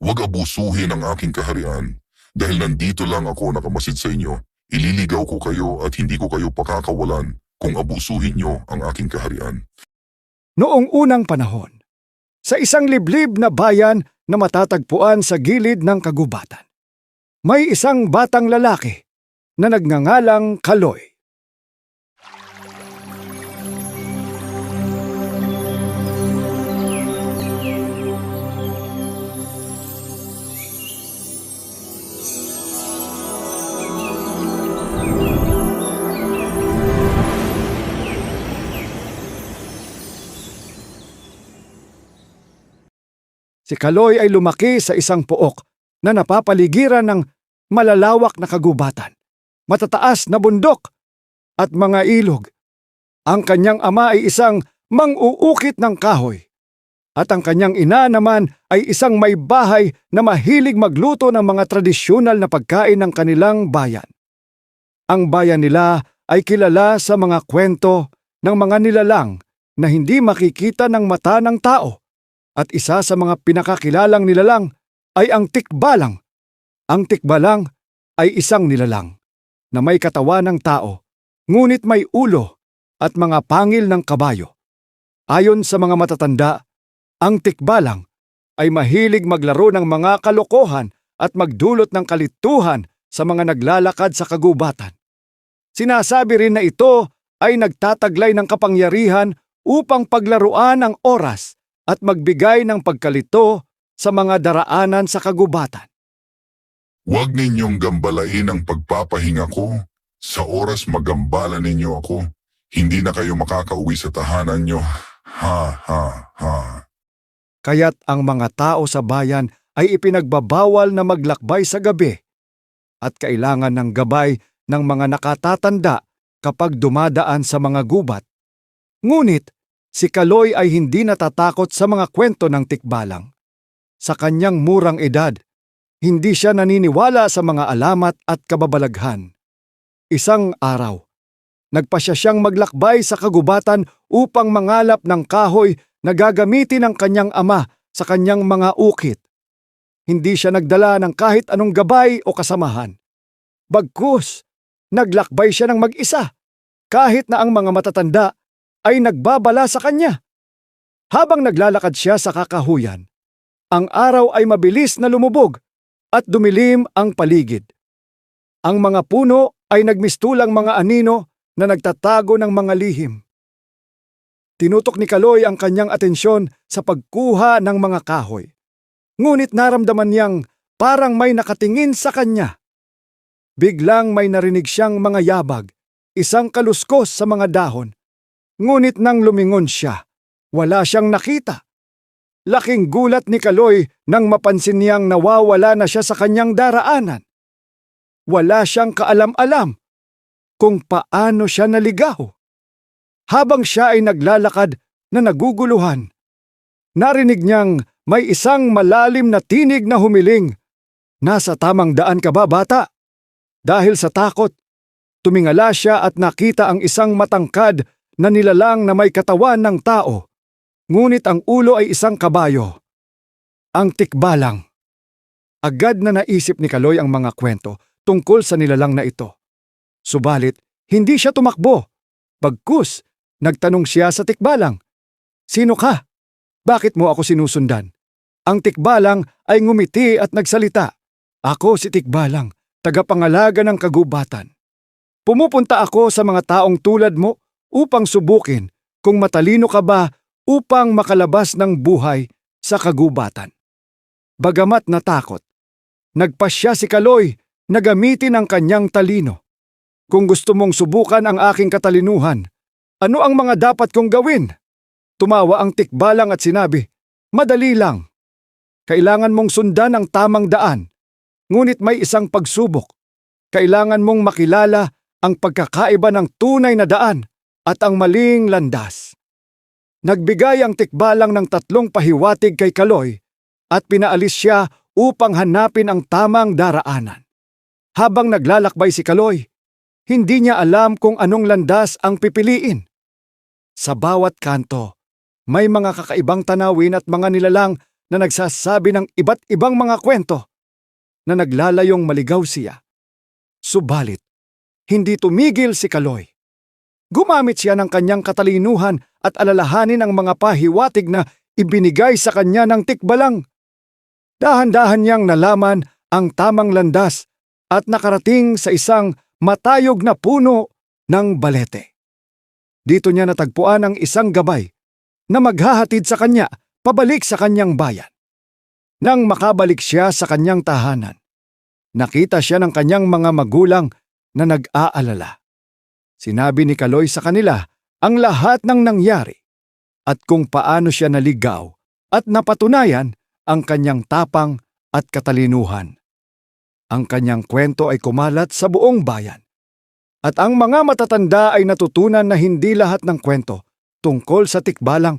Huwag abusuhin ang aking kaharian. Dahil nandito lang ako nakamasid sa inyo, ililigaw ko kayo at hindi ko kayo pakakawalan kung abusuhin nyo ang aking kaharian. Noong unang panahon, sa isang liblib na bayan na matatagpuan sa gilid ng kagubatan, may isang batang lalaki na nagngangalang Kaloy. Si Kaloy ay lumaki sa isang pook na napapaligiran ng malalawak na kagubatan, matataas na bundok at mga ilog. Ang kanyang ama ay isang mang-uukit ng kahoy at ang kanyang ina naman ay isang may bahay na mahilig magluto ng mga tradisyonal na pagkain ng kanilang bayan. Ang bayan nila ay kilala sa mga kwento ng mga nilalang na hindi makikita ng mata ng tao at isa sa mga pinakakilalang nilalang ay ang tikbalang. Ang tikbalang ay isang nilalang na may katawan ng tao, ngunit may ulo at mga pangil ng kabayo. Ayon sa mga matatanda, ang tikbalang ay mahilig maglaro ng mga kalokohan at magdulot ng kalituhan sa mga naglalakad sa kagubatan. Sinasabi rin na ito ay nagtataglay ng kapangyarihan upang paglaruan ang oras at magbigay ng pagkalito sa mga daraanan sa kagubatan. Huwag ninyong gambalain ang pagpapahinga ko. Sa oras magambala ninyo ako. Hindi na kayo makakauwi sa tahanan nyo. Ha ha ha. Kaya't ang mga tao sa bayan ay ipinagbabawal na maglakbay sa gabi at kailangan ng gabay ng mga nakatatanda kapag dumadaan sa mga gubat. Ngunit si Kaloy ay hindi natatakot sa mga kwento ng tikbalang. Sa kanyang murang edad, hindi siya naniniwala sa mga alamat at kababalaghan. Isang araw, nagpasya siyang maglakbay sa kagubatan upang mangalap ng kahoy na gagamitin ng kanyang ama sa kanyang mga ukit. Hindi siya nagdala ng kahit anong gabay o kasamahan. Bagkus, naglakbay siya ng mag-isa, kahit na ang mga matatanda ay nagbabala sa kanya. Habang naglalakad siya sa kakahuyan, ang araw ay mabilis na lumubog at dumilim ang paligid. Ang mga puno ay nagmistulang mga anino na nagtatago ng mga lihim. Tinutok ni Kaloy ang kanyang atensyon sa pagkuha ng mga kahoy. Ngunit naramdaman niyang parang may nakatingin sa kanya. Biglang may narinig siyang mga yabag, isang kaluskos sa mga dahon. Ngunit nang lumingon siya, wala siyang nakita. Laking gulat ni Kaloy nang mapansin niyang nawawala na siya sa kanyang daraanan. Wala siyang kaalam-alam kung paano siya naligaw. Habang siya ay naglalakad na naguguluhan, narinig niyang may isang malalim na tinig na humiling. Nasa tamang daan ka ba, bata? Dahil sa takot, tumingala siya at nakita ang isang matangkad na nilalang na may katawan ng tao. Ngunit ang ulo ay isang kabayo. Ang tikbalang. Agad na naisip ni Kaloy ang mga kwento tungkol sa nilalang na ito. Subalit, hindi siya tumakbo. Bagkus, nagtanong siya sa tikbalang. Sino ka? Bakit mo ako sinusundan? Ang tikbalang ay ngumiti at nagsalita. Ako si tikbalang, tagapangalaga ng kagubatan. Pumupunta ako sa mga taong tulad mo upang subukin kung matalino ka ba upang makalabas ng buhay sa kagubatan. Bagamat natakot, nagpasya si Kaloy na gamitin ang kanyang talino. Kung gusto mong subukan ang aking katalinuhan, ano ang mga dapat kong gawin? Tumawa ang tikbalang at sinabi, Madali lang. Kailangan mong sundan ang tamang daan. Ngunit may isang pagsubok. Kailangan mong makilala ang pagkakaiba ng tunay na daan at ang maling landas. Nagbigay ang tikbalang ng tatlong pahiwatig kay Kaloy at pinaalis siya upang hanapin ang tamang daraanan. Habang naglalakbay si Kaloy, hindi niya alam kung anong landas ang pipiliin. Sa bawat kanto, may mga kakaibang tanawin at mga nilalang na nagsasabi ng iba't ibang mga kwento na naglalayong maligaw siya. Subalit, hindi tumigil si Kaloy. Gumamit siya ng kanyang katalinuhan at alalahanin ang mga pahiwatig na ibinigay sa kanya ng tikbalang. Dahan-dahan niyang nalaman ang tamang landas at nakarating sa isang matayog na puno ng balete. Dito niya natagpuan ang isang gabay na maghahatid sa kanya pabalik sa kanyang bayan. Nang makabalik siya sa kanyang tahanan, nakita siya ng kanyang mga magulang na nag-aalala. Sinabi ni Kaloy sa kanila ang lahat ng nangyari at kung paano siya naligaw at napatunayan ang kanyang tapang at katalinuhan. Ang kanyang kwento ay kumalat sa buong bayan. At ang mga matatanda ay natutunan na hindi lahat ng kwento tungkol sa tikbalang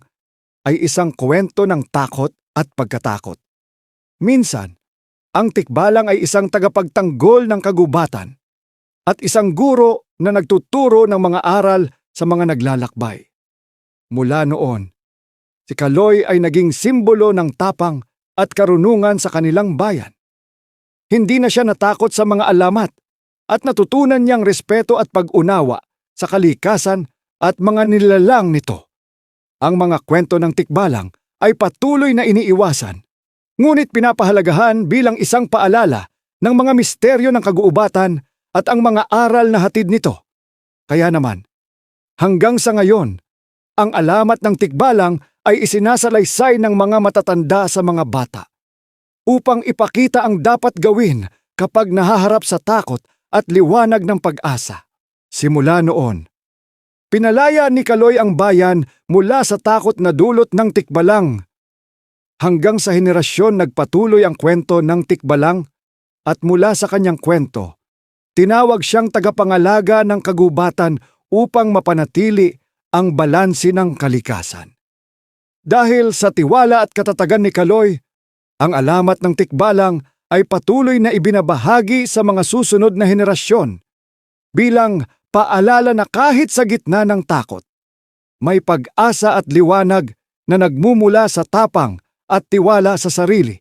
ay isang kwento ng takot at pagkatakot. Minsan, ang tikbalang ay isang tagapagtanggol ng kagubatan at isang guro na nagtuturo ng mga aral sa mga naglalakbay. Mula noon, si Kaloy ay naging simbolo ng tapang at karunungan sa kanilang bayan. Hindi na siya natakot sa mga alamat at natutunan niyang respeto at pag-unawa sa kalikasan at mga nilalang nito. Ang mga kwento ng tikbalang ay patuloy na iniiwasan, ngunit pinapahalagahan bilang isang paalala ng mga misteryo ng kaguubatan at ang mga aral na hatid nito. Kaya naman, hanggang sa ngayon, ang alamat ng tikbalang ay isinasalaysay ng mga matatanda sa mga bata upang ipakita ang dapat gawin kapag nahaharap sa takot at liwanag ng pag-asa. Simula noon, pinalaya ni Kaloy ang bayan mula sa takot na dulot ng tikbalang. Hanggang sa henerasyon nagpatuloy ang kwento ng tikbalang at mula sa kanyang kwento, tinawag siyang tagapangalaga ng kagubatan upang mapanatili ang balansi ng kalikasan. Dahil sa tiwala at katatagan ni Kaloy, ang alamat ng tikbalang ay patuloy na ibinabahagi sa mga susunod na henerasyon bilang paalala na kahit sa gitna ng takot, may pag-asa at liwanag na nagmumula sa tapang at tiwala sa sarili.